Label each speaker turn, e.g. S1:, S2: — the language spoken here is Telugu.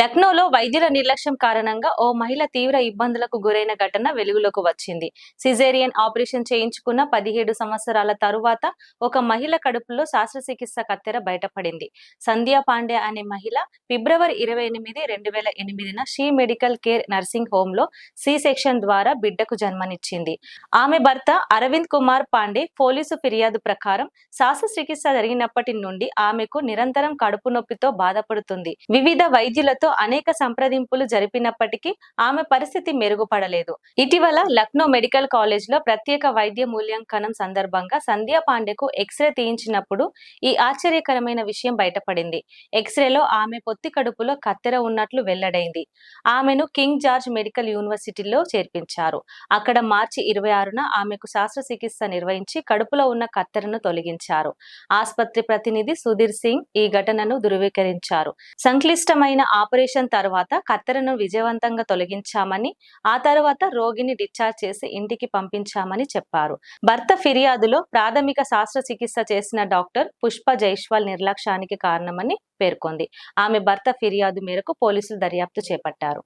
S1: లక్నోలో వైద్యుల నిర్లక్ష్యం కారణంగా ఓ మహిళ తీవ్ర ఇబ్బందులకు గురైన ఘటన వెలుగులోకి వచ్చింది. సిజేరియన్ ఆపరేషన్ చేయించుకున్న పదిహేడు సంవత్సరాల తరువాత ఒక మహిళ కడుపులో శస్త్రచికిత్స కత్తెర బయటపడింది. సంధ్యా పాండే అనే మహిళ ఫిబ్రవరి ఇరవై ఎనిమిది రెండు వేల ఎనిమిదిన షీ మెడికల్ కేర్ నర్సింగ్ హోమ్లో సి సెక్షన్ ద్వారా బిడ్డకు జన్మనిచ్చింది. ఆమె భర్త అరవింద్ కుమార్ పాండే పోలీసు ఫిర్యాదు ప్రకారం శస్త్రచికిత్స జరిగినప్పటి నుండి ఆమెకు నిరంతరం కడుపు నొప్పితో బాధపడుతుంది. వివిధ వైద్యులతో అనేక సంప్రదింపులు జరిపినప్పటికీ ఆమె పరిస్థితి మెరుగుపడలేదు. ఇటీవల లక్నో మెడికల్ కాలేజ్లో ప్రత్యేక వైద్య మూల్యాంకనం సందర్భంగా సంధ్యా పాండేకు ఎక్స్రే తీయించినప్పుడు ఈ ఆశ్చర్యకరమైన విషయం బయటపడింది. ఎక్స్రేలో ఆమె పొత్తి కడుపులో కత్తెర ఉన్నట్లు వెల్లడైంది. ఆమెను కింగ్ జార్జ్ మెడికల్ యూనివర్సిటీలో చేర్పించారు. అక్కడ మార్చి ఇరవై ఆరున ఆమెకు శస్త్రచికిత్స నిర్వహించి కడుపులో ఉన్న కత్తెరను తొలగించారు. ఆసుపత్రి ప్రతినిధి సుధీర్ సింగ్ ఈ ఘటనను ధృవీకరించారు. సంక్లిష్టమైన ఆపరేషన్ తర్వాత కత్తెరను విజయవంతంగా తొలగించామని ఆ తర్వాత రోగిని డిశ్చార్జ్ చేసి ఇంటికి పంపించామని చెప్పారు. భర్త ఫిర్యాదులో ప్రాథమిక శస్త్రచికిత్స చేసిన డాక్టర్ పుష్ప జైష్వాల్ నిర్లక్ష్యానికి కారణమని పేర్కొంది. ఆమె భర్త ఫిర్యాదు మేరకు పోలీసులు దర్యాప్తు చేపట్టారు.